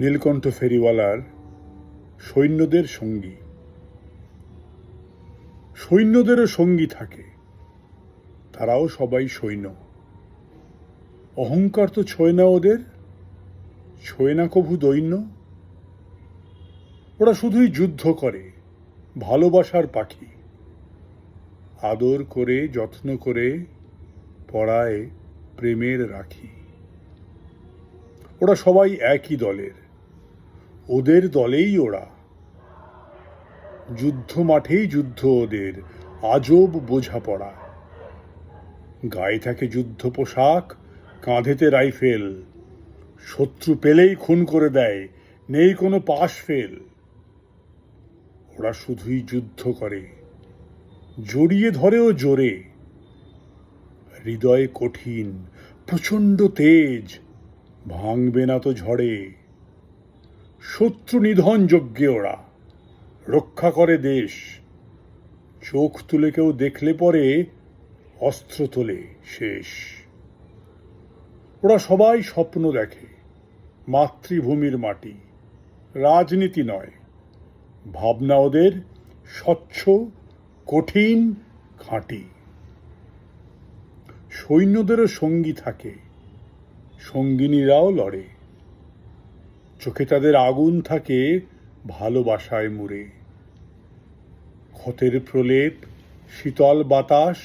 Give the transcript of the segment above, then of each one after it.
নীলকণ্ঠ ফেরিওয়ালার সৈন্যদের সঙ্গী। সৈন্যদেরও সঙ্গী থাকে। তারাও সবাই সৈন্য। অহংকার তো ছোয় না ওদের, ছোয় না কভু দৈন্য। ওরা শুধুই যুদ্ধ করে, ভালোবাসার পাখি। আদর করে, যত্ন করে পড়ায় প্রেমের রাখি। ওরা সবাই একই দলের। ওদের দলেই ওরা। যুদ্ধ মাঠেই যুদ্ধ ওদের, আজব বোঝাপড়া। গায়ে থাকে যুদ্ধ পোশাক, কাঁধেতে রাইফেল। শত্রু পেলেই খুন করে দেয়, নেই কোনো পাশ ফেল। ওরা শুধুই যুদ্ধ করে, জড়িয়ে ধরেও জোরে। হৃদয় কঠিন, প্রচণ্ড তেজ, ভাঙবে না তো ঝড়ে। শত্রু নিধন যজ্ঞে ওরা। রক্ষা করে দেশ। চোখ তুলে কেউ দেখলে পরে অস্ত্র তোলে শেষ। ওরা সবাই স্বপ্ন দেখে, মাতৃভূমির মাটি। রাজনীতি নয়, ভাবনা ওদের স্বচ্ছ, কঠিন খাঁটি সৈন্যদেরও সঙ্গী থাকে, সঙ্গিনীরাও লড়ে। চোখে তাদের আগুন থাকে ভালোবাসায় মুড়ে। ক্ষতের প্রলেপ, শীতল বাতাস,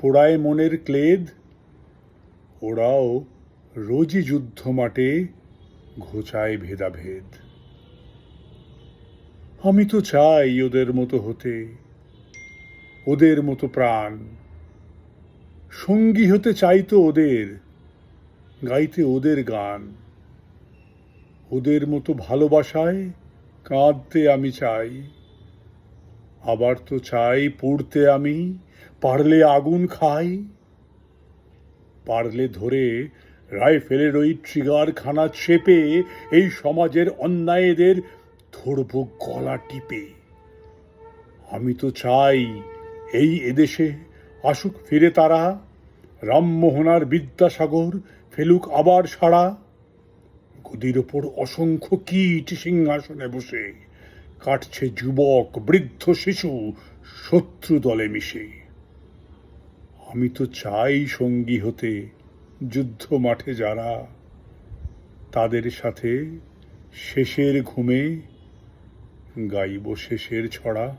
পোড়ায় মনের ক্লেদ, ওরাও রোজই যুদ্ধ মাঠে ঘোচায় ভেদাভেদ। আমি তো চাই ওদের মতো হতে, ওদের মতো প্রাণ। সঙ্গী হতে চাই তো ওদের, গাইতে ওদের গান। ওদের মতো ভালোবাসায় কাঁদতে আমি চাই। আবার তো চাই পড়তে আমি, পারলে আগুন খাই। পারলে ধরে রাইফেলের ওই ট্রিগার খানা চেপে এই সমাজের অন্যায়দের ধরব গলা টিপে। আমি তো চাই এই এদেশে আসুক ফিরে তারা, রামমোহনার বিদ্যাসাগর ফেলুক আবার সাড়া। গদির ওপর অসংখ্য কীট সিংহাসনে বসে। কাটছে যুবক, বৃদ্ধ, শিশু, শত্রু দলে মিশে। আমি তো চাই সঙ্গী হতে, যুদ্ধ মাঠে যারা। তাদের সাথে শেষের ঘুমে গাইব শেষের ছড়া।